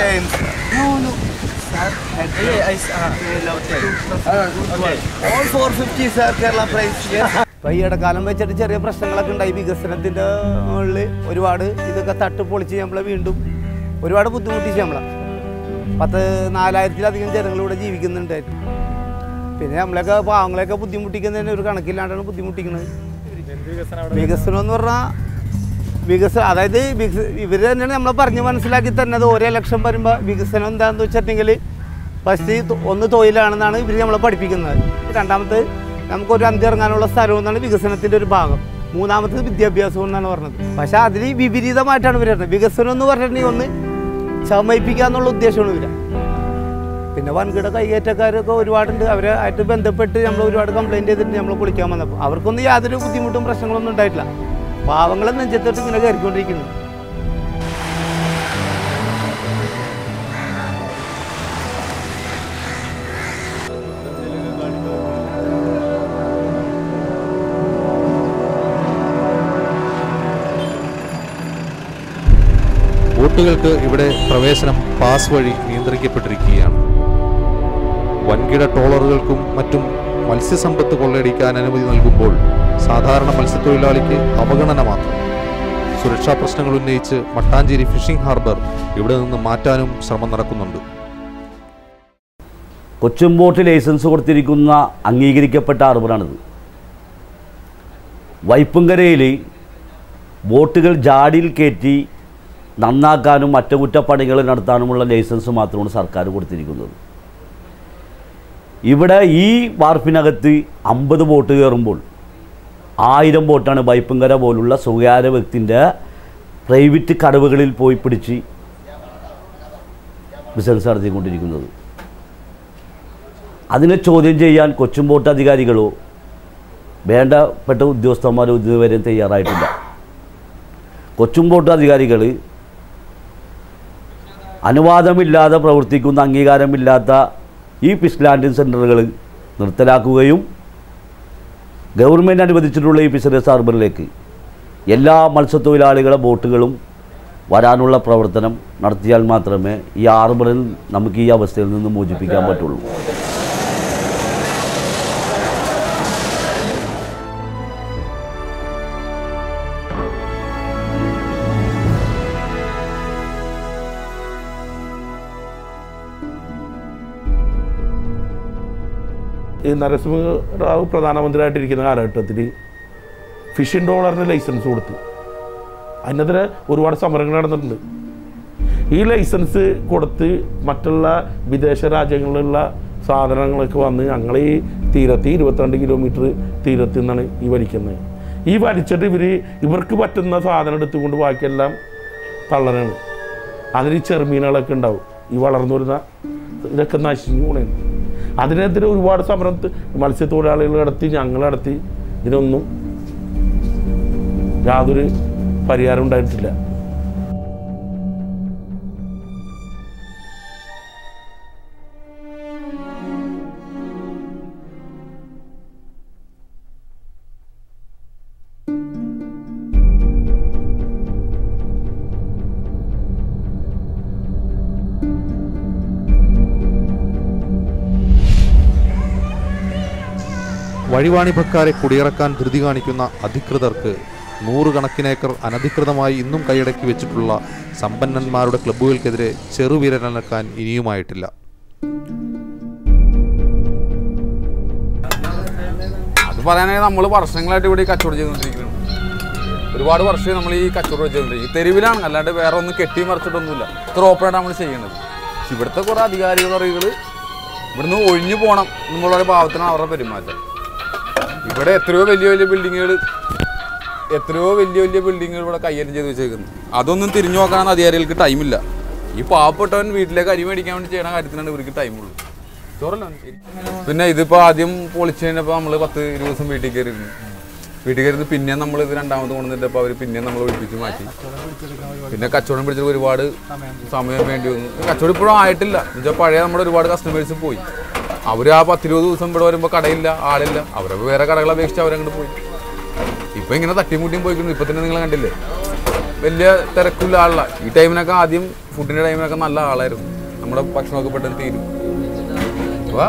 chains. No, no. Sir, head Yeah, I, uh, okay. all 450 sir, Kerala price. Yes. ഇപ്പം ഈ ഇടക്കാലം വെച്ചിട്ട് ചെറിയ പ്രശ്നങ്ങളൊക്കെ ഉണ്ടായി വികസനത്തിന്റെ മുകളിൽ ഒരുപാട് ഇതൊക്കെ തട്ട് പൊളിച്ച് നമ്മളെ വീണ്ടും ഒരുപാട് ബുദ്ധിമുട്ടിച്ച് നമ്മളെ പത്ത് നാലായിരത്തിലധികം ജനങ്ങളിവിടെ ജീവിക്കുന്നുണ്ടായിരുന്നു പിന്നെ നമ്മളെയൊക്കെ പാവങ്ങളെയൊക്കെ ബുദ്ധിമുട്ടിക്കുന്നതിന് ഒരു കണക്കില്ലാണ്ടാണ് ബുദ്ധിമുട്ടിക്കുന്നത് വികസനം എന്ന് പറഞ്ഞാൽ വികസനം അതായത് ഇവർ തന്നെയാണ് നമ്മളെ പറഞ്ഞ് മനസ്സിലാക്കി തന്നത് ഓരോ ലക്ഷം വരുമ്പോൾ വികസനം എന്താണെന്ന് വെച്ചിട്ടുണ്ടെങ്കിൽ ഫസ്റ്റ് ഒന്ന് തൊഴിലാണെന്നാണ് ഇവർ നമ്മളെ പഠിപ്പിക്കുന്നത്. രണ്ടാമത് നമുക്കൊരു അന്തിറങ്ങാനുള്ള സ്ഥലം എന്നാണ് വികസനത്തിന്റെ ഒരു ഭാഗം. മൂന്നാമത്തത് വിദ്യാഭ്യാസം എന്നാണ് പറഞ്ഞത്. പക്ഷേ അതിൽ വിപരീതമായിട്ടാണ് ഇവർ വികസനം എന്ന് പറഞ്ഞിട്ടുണ്ടെങ്കിൽ ഒന്ന് ചമയിപ്പിക്കുക എന്നുള്ള ഉദ്ദേശമാണ് ഇവർ പിന്നെ വൻകിട കൈകയറ്റക്കാരൊക്കെ ഒരുപാടുണ്ട്. അവരെ ആയിട്ട് ബന്ധപ്പെട്ട് നമ്മൾ ഒരുപാട് കംപ്ലയിന്റ് ചെയ്തിട്ട് നമ്മൾ കുളിക്കാൻ വന്നപ്പോൾ അവർക്കൊന്നും യാതൊരു ബുദ്ധിമുട്ടും പ്രശ്നങ്ങളൊന്നും ഉണ്ടായിട്ടില്ല. പാവങ്ങളെ നെഞ്ചത്തോട്ട് ഇങ്ങനെ കയറിക്കൊണ്ടിരിക്കുന്നു. ബോട്ടുകൾക്ക് ഇവിടെ പ്രവേശനം പാസ് വഴി നിയന്ത്രിക്കപ്പെട്ടിരിക്കുകയാണ്. വൻകിട ട്രോളറുകൾക്കും മറ്റും മത്സ്യസമ്പത്ത് കൊള്ളയടിക്കാൻ അനുമതി നൽകുമ്പോൾ സാധാരണ മത്സ്യത്തൊഴിലാളിക്ക് അവഗണന മാത്രം. സുരക്ഷാ പ്രശ്നങ്ങൾ ഉന്നയിച്ച് മട്ടാഞ്ചേരി ഫിഷിംഗ് ഹാർബർ ഇവിടെ നിന്ന് മാറ്റാനും ശ്രമം നടക്കുന്നുണ്ട്. കൊച്ചും ബോട്ട് ലൈസൻസ് കൊടുത്തിരിക്കുന്ന അംഗീകരിക്കപ്പെട്ട ഹാർബറാണിത്. വൈപ്പുംകരയിൽ ബോട്ടുകൾ ജാടിയിൽ കയറ്റി നന്നാക്കാനും അറ്റകുറ്റപ്പണികൾ നടത്താനുമുള്ള ലൈസൻസ് മാത്രമാണ് സർക്കാർ കൊടുത്തിരിക്കുന്നത്. ഇവിടെ ഈ വാർപ്പിനകത്ത് അമ്പത് ബോട്ട് കയറുമ്പോൾ ആയിരം ബോട്ടാണ് വൈപ്പുങ്കര പോലുള്ള സ്വകാര്യ വ്യക്തിന്റെ പ്രൈവറ്റ് കടവുകളിൽ പോയി പിടിച്ച് ബിസിനസ് നടത്തിക്കൊണ്ടിരിക്കുന്നത്. അതിനെ ചോദ്യം ചെയ്യാൻ കൊച്ചും ബോട്ട് അധികാരികളോ വേണ്ടപ്പെട്ട ഉദ്യോഗസ്ഥന്മാരോ ഇതുവരെ തയ്യാറായിട്ടില്ല. കൊച്ചും ബോട്ട് അധികാരികൾ അനുവാദമില്ലാതെ പ്രവർത്തിക്കുന്ന അംഗീകാരമില്ലാത്ത ഈ ഫിഷ് ലാൻഡിംഗ് സെന്ററുകൾ നിർത്തലാക്കുകയും ഗവൺമെന്റ് അനുവദിച്ചിട്ടുള്ള ഈ ഫിഷറീസ് ഹാർബറിലേക്ക് എല്ലാ മത്സ്യത്തൊഴിലാളികളെ ബോട്ടുകളും വരാനുള്ള പ്രവർത്തനം നടത്തിയാൽ മാത്രമേ ഈ ഹാർബറിൽ നമുക്ക് ഈ അവസ്ഥയിൽ നിന്ന് മോചിപ്പിക്കാൻ പറ്റുള്ളൂ. ഈ നരസിംഹറാവു പ്രധാനമന്ത്രിയായിട്ടിരിക്കുന്ന കാലഘട്ടത്തിൽ ഫിഷിംഗ് ഡോളറിന് ലൈസൻസ് കൊടുത്തു. അതിനെതിരെ ഒരുപാട് സമരങ്ങൾ നടന്നിട്ടുണ്ട്. ഈ ലൈസൻസ് കൊടുത്ത് മറ്റുള്ള വിദേശ രാജ്യങ്ങളിലുള്ള സാധനങ്ങളൊക്കെ വന്ന് ഞങ്ങൾ ഈ തീരത്ത് ഇരുപത്തിരണ്ട് കിലോമീറ്റർ തീരത്ത് നിന്നാണ് ഈ വലിക്കുന്നത്. ഈ വലിച്ചിട്ട് ഇവർ ഇവർക്ക് പറ്റുന്ന സാധനം എടുത്തുകൊണ്ട് ബാക്കിയെല്ലാം തള്ളനാണ്. അതിൽ ചെറുമീനുകളൊക്കെ ഉണ്ടാവും. ഈ വളർന്നു വരുന്ന ഇതൊക്കെ നശിഞ്ഞു പോണേ അതിനെതിരെ ഒരുപാട് സമരം മത്സ്യത്തൊഴിലാളികൾ നടത്തി ഞങ്ങൾ നടത്തി. ഇതിനൊന്നും യാതൊരു പരിഹാരം ഉണ്ടായിട്ടില്ല. വഴിവാണിഭക്കാരെ കുടിയിറക്കാൻ ധൃതി കാണിക്കുന്ന അധികൃതർക്ക് നൂറുകണക്കിനേക്കർ അനധികൃതമായി ഇന്നും കൈയടക്കി വെച്ചിട്ടുള്ള സമ്പന്നന്മാരുടെ ക്ലബ്ബുകൾക്കെതിരെ ചെറുവിരലനക്കാൻ ഇനിയുമായിട്ടില്ല. അത് പറയാനായി നമ്മൾ വർഷങ്ങളായിട്ട് ഇവിടെ കച്ചവടം ചെയ്തുകൊണ്ടിരിക്കുന്നു. ഒരുപാട് വർഷം നമ്മൾ ഈ കച്ചവടം ചെയ്തുകൊണ്ടിരിക്കും തെരുവിലാണ് അല്ലാണ്ട് വേറെ ഒന്നും കെട്ടി മറിച്ചിട്ടൊന്നുമില്ല. ഇത്ര ഓപ്പണായിട്ട് നമ്മൾ ചെയ്യുന്നത്. ഇവിടുത്തെ കുറേ അധികാരികൾ അറിയുകൾ ഇവിടുന്ന് ഒഴിഞ്ഞു പോകണം എന്നുള്ള ഭാവത്തിനാണ് അവരുടെ പെരുമാറ്റം. ഇവിടെ എത്രയോ വലിയ വലിയ ബിൽഡിങ്ങുകൾ എത്രയോ വലിയ വലിയ ബിൽഡിങ്ങുകൾ ഇവിടെ കൈകാര്യം ചെയ്ത് വെച്ചേക്കുന്നു. അതൊന്നും തിരിഞ്ഞു നോക്കാൻ അധികാരികൾക്ക് ടൈമില്ല ഈ പാവപ്പെട്ടവൻ വീട്ടിലേക്ക് അരി മേടിക്കാൻ വേണ്ടി ചെയ്യണ കാര്യത്തിനാണ് ഇവർക്ക് ടൈമുള്ളൂ ചോറല്ലോ പിന്നെ ഇതിപ്പോ ആദ്യം പൊളിച്ചു കഴിഞ്ഞപ്പോൾ നമ്മൾ പത്ത് ഇരുപത് ദിവസം വീട്ടിൽ കയറിയിരുന്നു. വീട്ടിൽ കയറി പിന്നെ നമ്മൾ ഇത് രണ്ടാമത് കൊണ്ടുവന്നിട്ടപ്പോൾ അവർ പിന്നെ നമ്മൾ ഒഴിപ്പിച്ച് മാറ്റി. പിന്നെ കച്ചവടം പിടിച്ചത് ഒരുപാട് സമയം വേണ്ടി വന്നു. കച്ചവടം ഇപ്പോഴും ആയിട്ടില്ല. എന്നുവെച്ചാൽ പഴയ നമ്മുടെ ഒരുപാട് കസ്റ്റമേഴ്സ് പോയി. അവർ ആ പത്തിരുപത് ദിവസം ഇവിടെ വരുമ്പോൾ കടയില്ല ആളില്ല. അവരെ വേറെ കടകളെ അപേക്ഷിച്ച് അവരങ്ങോട്ട് പോയി. ഇപ്പൊ ഇങ്ങനെ തട്ടിമുട്ടിയും പോയിക്കുന്നു ഇപ്പൊ തന്നെ നിങ്ങൾ കണ്ടില്ലേ? വലിയ തിരക്കില്ല ആളല്ല ഈ ടൈമിനൊക്കെ ആദ്യം ഫുഡിന്റെ ടൈമിനൊക്കെ നല്ല ആളായിരുന്നു. നമ്മുടെ ഭക്ഷണമൊക്കെ പെട്ടെന്ന് തീരും. അപ്പൊ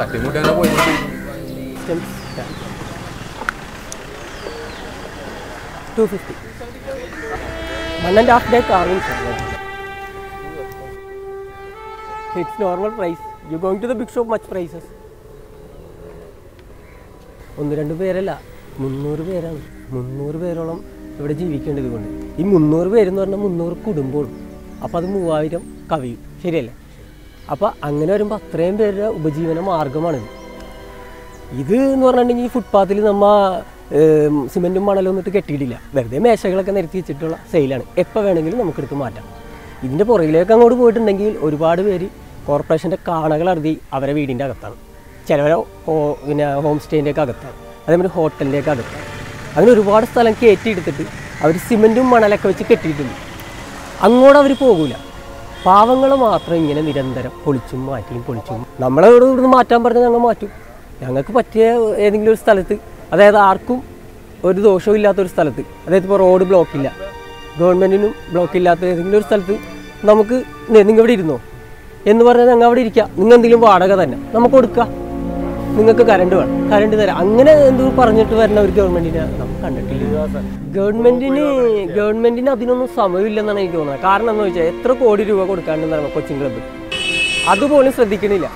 തട്ടിമുട്ടി അങ്ങനെ പോയി it's normal price you going to the big shop much prices ഒന്ന് രണ്ട് പേരല്ല. മുന്നൂറ് പേരാണ്. മുന്നൂറ് പേരോളം ഇവിടെ ജീവിക്കേണ്ടത് കൊണ്ട് ഈ മുന്നൂറ് പേരെന്ന് പറഞ്ഞാൽ മുന്നൂറ് കുടുംബവും. അപ്പോൾ അത് മൂവായിരം കവിയും. ശരിയല്ലേ? അപ്പോൾ അങ്ങനെ വരുമ്പോൾ അത്രയും പേരുടെ ഉപജീവന മാർഗമാണിത് ഇത്. എന്ന് പറഞ്ഞിട്ടുണ്ടെങ്കിൽ ഫുട്പാത്തിൽ നമ്മൾ സിമെന്റും മണലും ഒന്നിട്ട് കെട്ടിയിട്ടില്ല. വെറുതെ മേശകളൊക്കെ നിരത്തി വെച്ചിട്ടുള്ള സെയിലാണ് എപ്പോൾ വേണമെങ്കിലും നമുക്കെടുത്ത് മാറ്റാം. ഇതിന്റെ പുറകിലേക്ക് അങ്ങോട്ട് പോയിട്ടുണ്ടെങ്കിൽ ഒരുപാട് പേര് കോർപ്പറേഷന്റെ കാണകൾ അറുതി അവരെ വീടിന്റെ അകത്താണ്. ചിലവരെ ഹോ പിന്നെ ഹോം സ്റ്റേന്റെയൊക്കെ അകത്താണ്. അതേമാതിരി ഹോട്ടലിന്റെയൊക്കെ അകത്താണ്. അങ്ങനെ ഒരുപാട് സ്ഥലം കയറ്റിയെടുത്തിട്ട് അവർ സിമെന്റും മണലൊക്കെ വെച്ച് കെട്ടിയിട്ടുണ്ട്. അങ്ങോട്ട് അവർ പോകൂല. പാവങ്ങൾ മാത്രം ഇങ്ങനെ നിരന്തരം പൊളിച്ചും മാറ്റിയും പൊളിച്ചും. നമ്മളെ ഇവിടെ ഇവിടുന്ന് മാറ്റാൻ പറഞ്ഞാൽ ഞങ്ങൾ മാറ്റും. ഞങ്ങൾക്ക് പറ്റിയ ഏതെങ്കിലും ഒരു സ്ഥലത്ത് അതായത് ആർക്കും ഒരു ദോഷവും ഇല്ലാത്തൊരു സ്ഥലത്ത് അതായത് ഇപ്പോൾ റോഡ് ബ്ലോക്കില്ല. ഗവൺമെന്റിനും ബ്ലോക്കില്ലാത്ത ഏതെങ്കിലും ഒരു സ്ഥലത്ത് നമുക്ക് നിങ്ങൾ ഇവിടെ ഇരുന്നോ? എന്ന് പറഞ്ഞാൽ ഞങ്ങൾ അവിടെ ഇരിക്കുക. നിങ്ങൾ എന്തെങ്കിലും വാടക തന്നെ. നമുക്ക് കൊടുക്കുക നിങ്ങൾക്ക് കറണ്ട് വേണം. കറണ്ട് തരാം. അങ്ങനെ എന്തോ പറഞ്ഞിട്ട് വരുന്ന ഒരു ഗവൺമെന്റിനെ നമുക്ക് കണ്ടിട്ടില്ല. ഗവൺമെന്റിന് ഗവൺമെന്റിന് അതിനൊന്നും സമയമില്ലെന്നാണ് എനിക്ക് തോന്നുന്നത്. കാരണം എന്ന് വെച്ചാൽ എത്ര കോടി രൂപ കൊടുക്കാണ്ടെന്നാണ് കൊച്ചിൻ ക്ലബ്ബ് അതുപോലും ശ്രദ്ധിക്കണില്ല.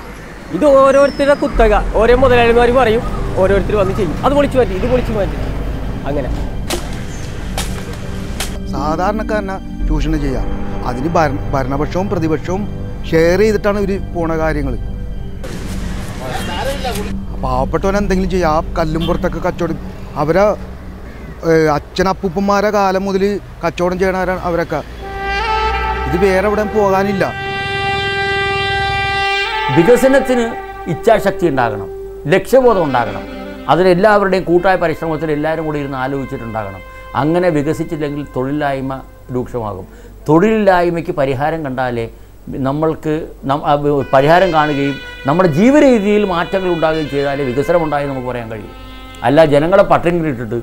ഇത് ഓരോരുത്തരുടെ കുത്തക. ഓരോ മുതലാളിമാർ പറയും ഓരോരുത്തർ വന്ന് ചെയ്യും. അത് പൊളിച്ചു മാറ്റി ഇത് പൊളിച്ചു മാറ്റി. അങ്ങനെ. സാധാരണക്കാരനെ ചൂഷണം ചെയ്യാം. അതിന് ഭരണപക്ഷവും പ്രതിപക്ഷവും ഷെയർ ചെയ്തിട്ടാണ് ഇവർ പോണ കാര്യങ്ങൾ പാവപ്പെട്ടവൻ എന്തെങ്കിലും ചെയ്യും ആ കല്ലും പുറത്തൊക്കെ കച്ചവടം അവരെ അച്ഛനപ്പൂപ്പന്മാരെ കാലം മുതൽ കച്ചവടം ചെയ്യണവരാണ് അവരൊക്കെ. ഇത് വേറെ എവിടെ പോകാനില്ല. വികസനത്തിന് ഇച്ഛാശക്തി ഉണ്ടാകണം. ലക്ഷ്യബോധം ഉണ്ടാകണം. അതിലെല്ലാവരുടെയും കൂട്ടായ പരിശ്രമത്തിൽ എല്ലാവരും കൂടി ഇരുന്ന് ആലോചിച്ചിട്ടുണ്ടാകണം. അങ്ങനെ വികസിച്ചില്ലെങ്കിൽ തൊഴിലില്ലായ്മ രൂക്ഷമാകും. തൊഴിലില്ലായ്മയ്ക്ക് പരിഹാരം കണ്ടാലേ നമ്മൾക്ക് പരിഹാരം കാണുകയും നമ്മുടെ ജീവരീതിയിൽ മാറ്റങ്ങൾ ഉണ്ടാകുകയും ചെയ്താലേ വികസനം ഉണ്ടായി നമുക്ക് പറയാൻ കഴിയും. അല്ല ജനങ്ങളെ പട്ടിണിയിട്ടിട്ട്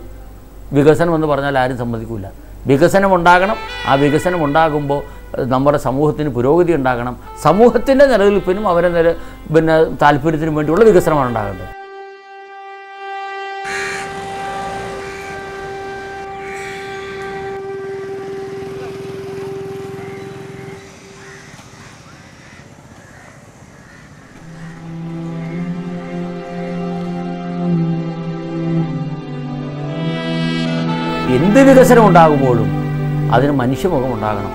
വികസനം എന്ന് പറഞ്ഞാൽ ആരും സമ്മതിക്കില്ല വികസനം ഉണ്ടാകണം. ആ വികസനം ഉണ്ടാകുമ്പോൾ നമ്മുടെ സമൂഹത്തിന് പുരോഗതി ഉണ്ടാകണം. സമൂഹത്തിന്റെ നിലനിൽപ്പിനും അവരെ നില പിന്നെ താല്പര്യത്തിനും വേണ്ടിയുള്ള വികസനമാണ് ഉണ്ടാകേണ്ടത്. എന്ത് വികസനം ഉണ്ടാകുമ്പോഴും അതിന് മനുഷ്യമുഖം ഉണ്ടാകണം.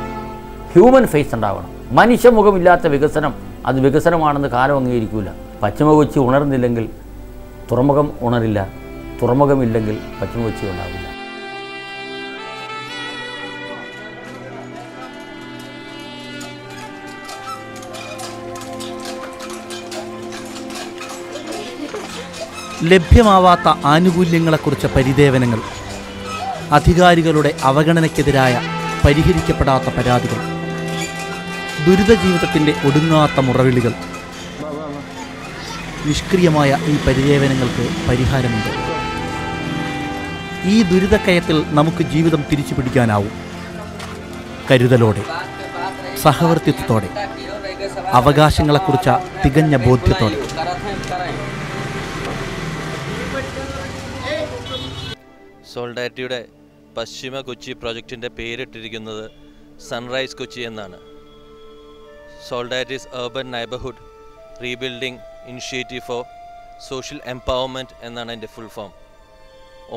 ഹ്യൂമൻ ഫേസ് ഉണ്ടാകണം മനുഷ്യമുഖമില്ലാത്ത വികസനം അത് വികസനമാണെന്ന് കാലം അംഗീകരിക്കില്ല പശ്ചിമ കൊച്ചി ഉണർന്നില്ലെങ്കിൽ തുറമുഖം ഉണരില്ല. തുറമുഖമില്ലെങ്കിൽ പശ്ചിമ കൊച്ചി ഉണ്ടാവില്ല. ലഭ്യമാവാത്ത ആനുകൂല്യങ്ങളെക്കുറിച്ച പരിദേവനങ്ങൾ അധികാരികളുടെ അവഗണനയ്ക്കെതിരായ പരിഹരിക്കപ്പെടാത്ത പരാതികൾ. ദുരിത ജീവിതത്തിന്റെ ഒടുങ്ങാത്ത മുറവിളികൾ. നിഷ്ക്രിയമായ ഈ പരിദേവനങ്ങൾക്ക് പരിഹാരമുണ്ട്. ഈ ദുരിതക്കയത്തിൽ നമുക്ക് ജീവിതം തിരിച്ചു പിടിക്കാനാവും കരുതലോടെ സഹവർത്തിത്വത്തോടെ അവകാശങ്ങളെക്കുറിച്ച തികഞ്ഞ ബോധ്യത്തോടെ. സോൾഡാരിറ്റിയുടെ പശ്ചിമ കൊച്ചി പ്രോജക്റ്റിന്റെ പേരിട്ടിരിക്കുന്നത് സൺറൈസ് കൊച്ചി എന്നാണ്. Solidarity's urban neighbourhood rebuilding initiative for social empowerment എന്നാണ് എന്റെ ഫുൾ ഫോം.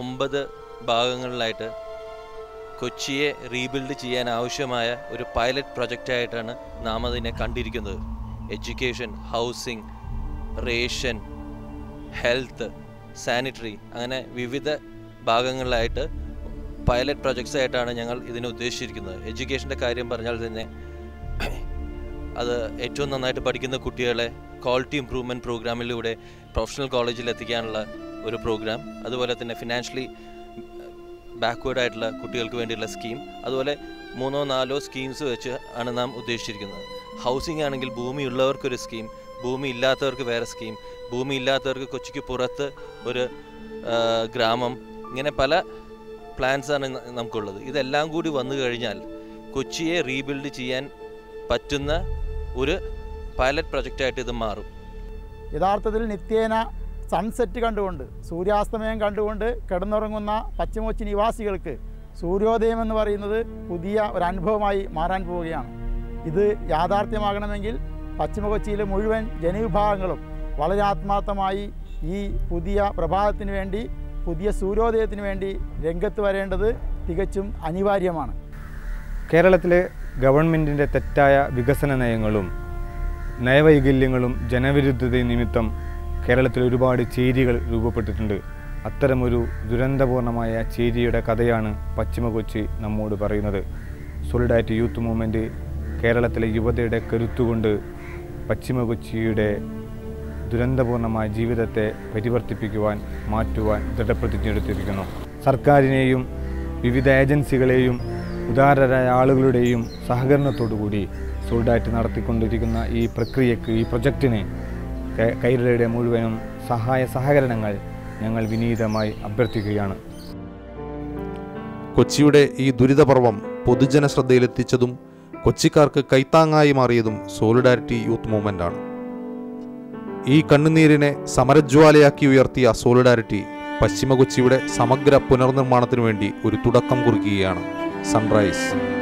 ഒമ്പത് ഭാഗങ്ങളിലായിട്ട് കൊച്ചിയെ റീബിൽഡ് ചെയ്യാൻ ആവശ്യമായ ഒരു പൈലറ്റ് പ്രൊജക്റ്റായിട്ടാണ് നാം അതിനെ കണ്ടിരിക്കുന്നത്. Education housing ration health sanitary അങ്ങനെ വിവിധ ഭാഗങ്ങളിലായിട്ട് പൈലറ്റ് പ്രൊജക്ട്സ് ആയിട്ടാണ് ഞങ്ങൾ ഇതിനെ ഉദ്ദേശിച്ചിരിക്കുന്നത്. എഡ്യൂക്കേഷന്റെ കാര്യം പറഞ്ഞാൽ തന്നെ അത് ഏറ്റവും നന്നായിട്ട് പഠിക്കുന്ന കുട്ടികളെ ക്വാളിറ്റി ഇമ്പ്രൂവ്മെന്റ് പ്രോഗ്രാമിലൂടെ പ്രൊഫഷണൽ കോളേജിൽ എത്തിക്കാനുള്ള ഒരു പ്രോഗ്രാം. അതുപോലെ തന്നെ ഫിനാൻഷ്യലി ബാക്ക്വേഡ് ആയിട്ടുള്ള കുട്ടികൾക്ക് വേണ്ടിയുള്ള സ്കീം. അതുപോലെ മൂന്നോ നാലോ സ്കീംസ് വെച്ച് ആണ് നാം ഉദ്ദേശിച്ചിരിക്കുന്നത്. ഹൗസിംഗ് ആണെങ്കിൽ ഭൂമിയുള്ളവർക്കൊരു സ്കീം ഭൂമി ഇല്ലാത്തവർക്ക് വേറെ സ്കീം ഭൂമി ഇല്ലാത്തവർക്ക് കൊച്ചിക്ക് പുറത്ത് ഒരു ഗ്രാമം ഇങ്ങനെ പല പ്ലാൻസ് ആണ് നമുക്കുള്ളത്. ഇതെല്ലാം കൂടി വന്നു കഴിഞ്ഞാൽ കൊച്ചിയെ റീബിൽഡ് ചെയ്യാൻ പറ്റുന്ന ഒരു പൈലറ്റ് പ്രൊജക്റ്റായിട്ട് ഇത് മാറും. യഥാർത്ഥത്തിൽ നിത്യേന സൺസെറ്റ് കണ്ടുകൊണ്ട് സൂര്യാസ്തമയം കണ്ടുകൊണ്ട് കിടന്നുറങ്ങുന്ന പശ്ചിമോച്ചി നിവാസികൾക്ക് സൂര്യോദയം എന്ന് പറയുന്നത് പുതിയ ഒരു അനുഭവമായി മാറാൻ പോവുകയാണ്. ഇത് യാഥാർത്ഥ്യമാകണമെങ്കിൽ പശ്ചിമ കൊച്ചിയിലെ മുഴുവൻ ജനവിഭാഗങ്ങളും വളരെ ആത്മാർത്ഥമായി ഈ പുതിയ പ്രഭാതത്തിന് വേണ്ടി പുതിയ സൂര്യോദയത്തിന് വേണ്ടി രംഗത്ത് വരേണ്ടത് തികച്ചും അനിവാര്യമാണ്. കേരളത്തിലെ ഗവൺമെന്റിന്റെ തെറ്റായ വികസന നയങ്ങളും നയവൈകല്യങ്ങളും ജനവിരുദ്ധത നിമിത്തം കേരളത്തിൽ ഒരുപാട് ചേരികൾ രൂപപ്പെട്ടിട്ടുണ്ട്. അത്തരമൊരു ദുരന്തപൂർണമായ ചേരിയുടെ കഥയാണ് പശ്ചിമ കൊച്ചി നമ്മോട് പറയുന്നത്. സോളിഡാരിറ്റി യൂത്ത് മൂവ്മെന്റ് കേരളത്തിലെ യുവതയുടെ കരുത്തുകൊണ്ട് പശ്ചിമ കൊച്ചിയുടെ ദുരന്തപൂർണമായ ജീവിതത്തെ പരിവർത്തിപ്പിക്കുവാൻ മാറ്റുവാൻ ദൃഢപ്രതിജ്ഞയെടുത്തിരിക്കുന്നു. സർക്കാരിനെയും വിവിധ ഏജൻസികളെയും ഉദാരരായ ആളുകളുടെയും സഹകരണത്തോടുകൂടി സോൾഡായിട്ട് നടത്തിക്കൊണ്ടിരിക്കുന്ന ഈ പ്രക്രിയക്ക് ഈ പ്രൊജക്റ്റിന് കൈരളയുടെ മുഴുവനും സഹായ സഹകരണങ്ങൾ ഞങ്ങൾ വിനീതമായി അഭ്യർത്ഥിക്കുകയാണ്. കൊച്ചിയുടെ ഈ ദുരിതപർവം പൊതുജന ശ്രദ്ധയിലെത്തിച്ചതും കൊച്ചിക്കാർക്ക് കൈത്താങ്ങായി മാറിയതും സോളിഡാരിറ്റി യൂത്ത് മൂവ്മെന്റ് ആണ് ഈ കണ്ണുനീരിനെ സമരജ്വാലയാക്കി ഉയർത്തിയ സോളിഡാരിറ്റി പശ്ചിമ കൊച്ചിയുടെ സമഗ്ര പുനർനിർമ്മാണത്തിനു വേണ്ടി ഒരു തുടക്കം കുറിക്കുകയാണ്. സൺറൈസ്.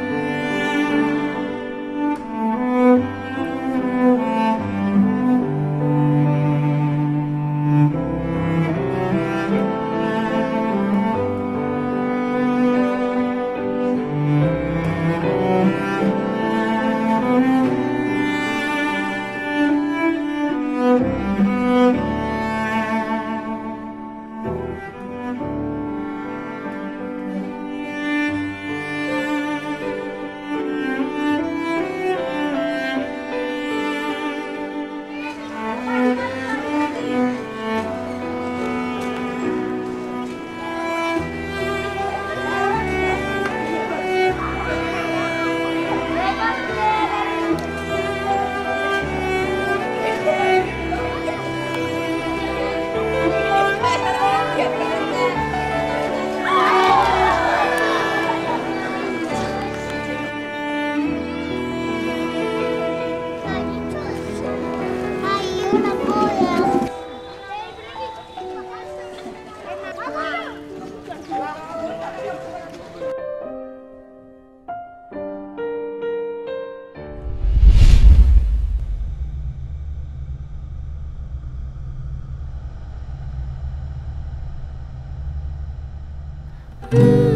Ooh.